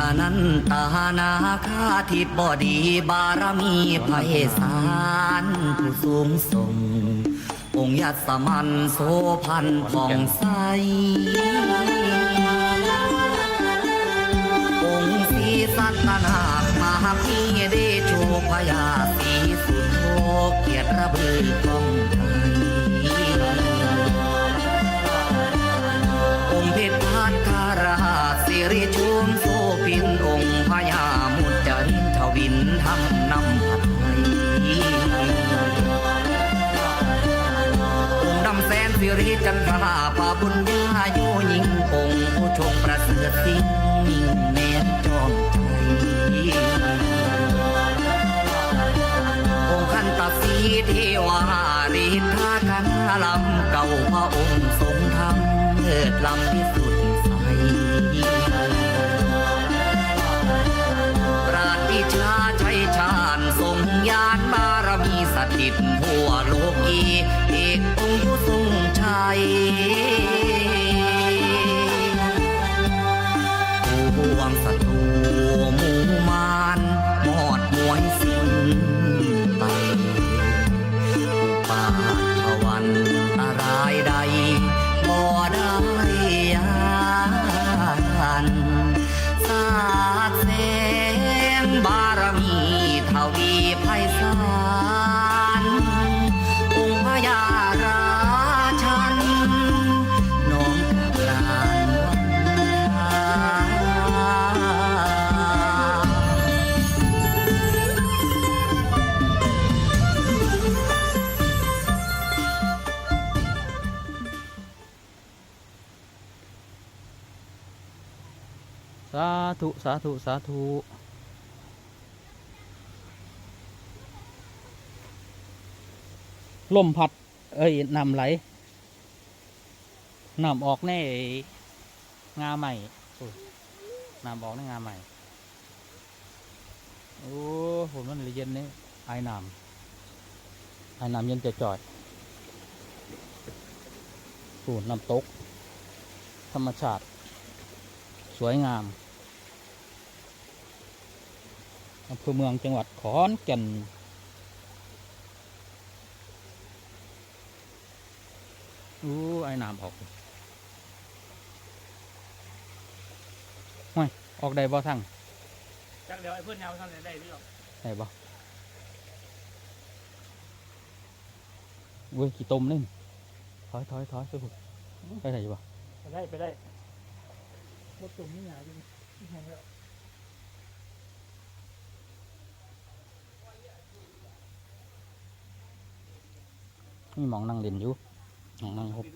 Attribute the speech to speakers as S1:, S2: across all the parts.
S1: อนันตานาคาทิบดีบารมีไพศาลผู้สูงส่ง องค์ยัสมันโสพันผ่องใสองค์ศรีสัตนาคมหาพีเดโชพยาสีสุโธเกียรติระบือกองไทย พินองค์พญามุจจรินทวินทำนำผัดไทยองค์ดำแสนสิริจันทราพาบุญญาโยยิงองค์ผู้ชงประเสริฐสิ่งนิ่งแนนจอมใจองค์ขันตสีเทวาฤทธากันลำเก่าพระองค์ทรงธรรมเลิศลำพิสุท ลาชาชัยชาญทรงยานบารมีสถิตทั่วโลกีเอกองค์ผู้ทรงชัยผู้วงศัตรูหมูมารหมอดมวยสิ้นา
S2: ธุ สาธุ สาธุ ลมพัด เอ้ยน้ำไหลน้ำออกแน่งาใหม่น้ำออกในงาใหม่ โอ้ฝนมันเลยเย็นนี่ไอ้น้ำไอ้น้ำเย็นจะจอยๆสูน้ำตก ธรรมชาติ สวยงาม อำเภอเมืองจังหวัดขอนแก่นอู้ไอ้น้ำออกห้วยออกได้บ่ทั้ง
S3: จังเดี๋ยวไอ้เพื่อนยาวทำได้หรือเปล่า
S2: ได้บ่เว้ยกี่ต้มนี่ถอยถอยถอยไปพุ่นไปไหนอยู่บ่
S3: ไปได้ไปได้รถตุ่มนี่หนาจริงที่แห้งแล้ว
S2: มีหมองนั่งเล่นอยู่หมองนั่งหบ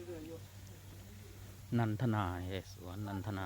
S2: นันทนาเฮ้ยสวนนันทนา